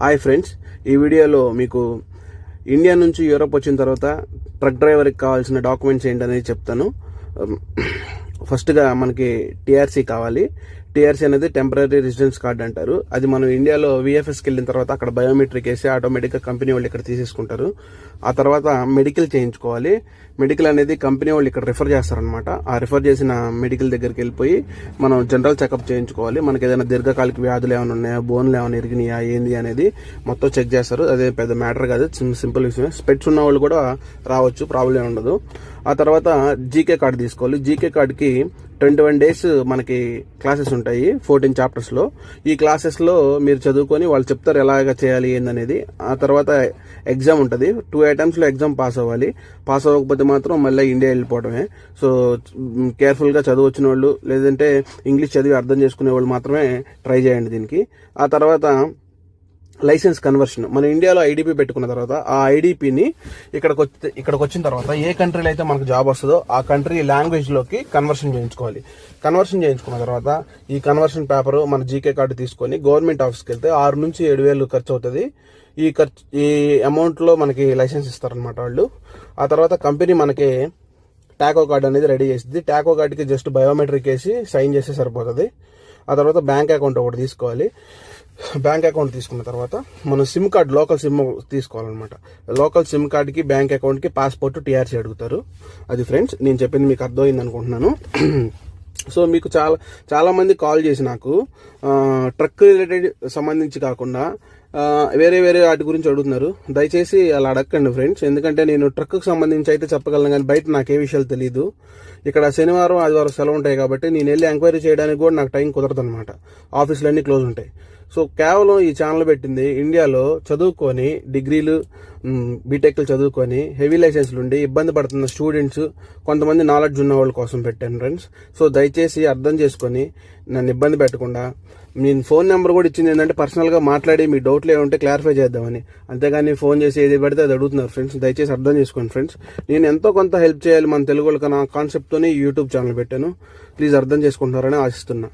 Hi friends ఈ వీడియోలో మీకు ఇండియా నుంచి యూరోప్ వచ్చిన తర్వాత ట్రక్ డ్రైవర్కి కావాల్సిన డాక్యుమెంట్స్ ఏంటనేది చెప్తాను. Um, ఫస్ట్గా మనకి టీఆర్సీ కావాలి. టీఆర్సీ అనేది టెంపరీ రెసిడెన్స్ కార్డ్ అంటారు. అది మనం ఇండియాలో విఎఫ్ఎస్కి వెళ్ళిన తర్వాత అక్కడ బయోమెట్రిక్ వేసి ఆటోమేటిక్గా కంపెనీ వాళ్ళు ఇక్కడ తీసేసుకుంటారు. ఆ తర్వాత మెడికల్ చేయించుకోవాలి. మెడికల్ అనేది కంపెనీ వాళ్ళు ఇక్కడ రిఫర్ చేస్తారనమాట ఆ రిఫర్ చేసిన మెడికల్ దగ్గరికి వెళ్ళిపోయి మనం జనరల్ చెకప్ చేయించుకోవాలి. మనకి ఏదైనా దీర్ఘకాలిక వ్యాధులు ఏమైనా ఉన్నాయా? బోన్లు ఏమైనా ఇరిగినాయా? ఏంది అనేది మొత్తం చెక్ చేస్తారు. అదే పెద్ద మ్యాటర్ కాదు. సింపుల్ విషయం స్పెట్స్ ఉన్న వాళ్ళు కూడా రావచ్చు. ప్రాబ్లం ఉండదు. ఆ తర్వాత జీకే కార్డు తీసుకోవాలి. జీకే కార్డుకి ట్వంటీ వన్ డేస్ మనకి క్లాసెస్ ఉంటాయి ఫోర్టీన్ చాప్టర్స్లో ఈ క్లాసెస్లో మీరు చదువుకొని వాళ్ళు చెప్తారు ఎలాగ చేయాలి ఏందనేది. ఆ తర్వాత ఎగ్జామ్ ఉంటుంది. టూ ఐటమ్స్లో ఎగ్జామ్ పాస్ అవ్వాలి. పాస్ అవ్వకపోతే మాత్రం మళ్ళీ ఇండియా వెళ్ళిపోవడమే. సో కేర్ఫుల్గా చదువు వచ్చిన వాళ్ళు లేదంటే ఇంగ్లీష్ చదివి అర్థం చేసుకునే వాళ్ళు మాత్రమే ట్రై చేయండి దీనికి. ఆ తర్వాత లైసెన్స్ కన్వర్షన్. మన ఇండియాలో ఐడిపి పెట్టుకున్న తర్వాత ఆ ఐడిపిని ఇక్కడికి వచ్చి ఇక్కడికి వచ్చిన తర్వాత ఏ కంట్రీలో అయితే మనకు జాబ్ వస్తుందో ఆ కంట్రీ లాంగ్వేజ్లోకి కన్వర్షన్ చేయించుకోవాలి. కన్వర్షన్ చేయించుకున్న తర్వాత ఈ కన్వర్షన్ పేపర్ మన జీకే కార్డు తీసుకొని గవర్నమెంట్ ఆఫీస్కి వెళ్తే ఆరు నుంచి ఏడు వేలు ఖర్చు అవుతుంది. ఈ ఖర్చు ఈ అమౌంట్లో మనకి లైసెన్స్ ఇస్తారనమాట వాళ్ళు. ఆ తర్వాత కంపెనీ మనకి టాకో కార్డు అనేది రెడీ చేసింది. టాకో కార్డుకి జస్ట్ బయోమెట్రిక్ వేసి సైన్ చేస్తే సరిపోతుంది. ఆ తర్వాత బ్యాంక్ అకౌంట్ ఒకటి తీసుకోవాలి. బ్యాంక్ అకౌంట్ తీసుకున్న తర్వాత మనం సిమ్ కార్డ్ లోకల్ సిమ్ తీసుకోవాలన్నమాట. లోకల్ సిమ్ కార్డ్కి బ్యాంక్ అకౌంట్కి పాస్పోర్ట్ టీఆర్సీ అడుగుతారు. అది ఫ్రెండ్స్ నేను చెప్పింది మీకు అర్థమైంది అనుకుంటున్నాను సో మీకు చాలా చాలామంది కాల్ చేసి నాకు ట్రక్ రిలేటెడ్ సంబంధించి కాకుండా వేరే వేరే వాటి గురించి అడుగుతున్నారు. దయచేసి అలా అడగండి ఫ్రెండ్స్. ఎందుకంటే నేను ట్రక్కు సంబంధించి అయితే చెప్పగలను కానీ బయట నాకు ఏ విషయాలు తెలియదు ఇక్కడ శనివారం ఆదివారం సెలవు ఉంటాయి కాబట్టి నేను వెళ్ళి ఎంక్వైరీ చేయడానికి కూడా నాకు టైం కుదరదు అనమాట ఆఫీసులు అన్నీ క్లోజ్ ఉంటాయి. సో కేవలం ఈ ఛానల్ పెట్టింది ఇండియాలో చదువుకొని డిగ్రీలు బీటెక్లు చదువుకొని హెవీ లైసెన్స్లు ఉండి ఇబ్బంది పడుతున్న స్టూడెంట్స్ కొంతమంది నాలెడ్జ్ ఉన్న వాళ్ళ కోసం పెట్టాను ఫ్రెండ్స్. సో దయచేసి అర్థం చేసుకొని నన్ను ఇబ్బంది పెట్టకుండా నేను ఫోన్ నెంబర్ కూడా ఇచ్చింది ఏంటంటే పర్సనల్గా మాట్లాడి మీ డౌట్లు ఏమంటే క్లారిఫై చేద్దామని. అంతేగాని ఫోన్ చేసి ఏది పెడితే అది అడుగుతున్నారు ఫ్రెండ్స్ దయచేసి అర్థం చేసుకోండి ఫ్రెండ్స్ నేను ఎంతో కొంత హెల్ప్ చేయాలి మన తెలుగు వాళ్ళకి నా కాన్సెప్ట్తోనే యూట్యూబ్ ఛానల్ పెట్టాను. ప్లీజ్ అర్థం చేసుకుంటున్నారని ఆశిస్తున్నా.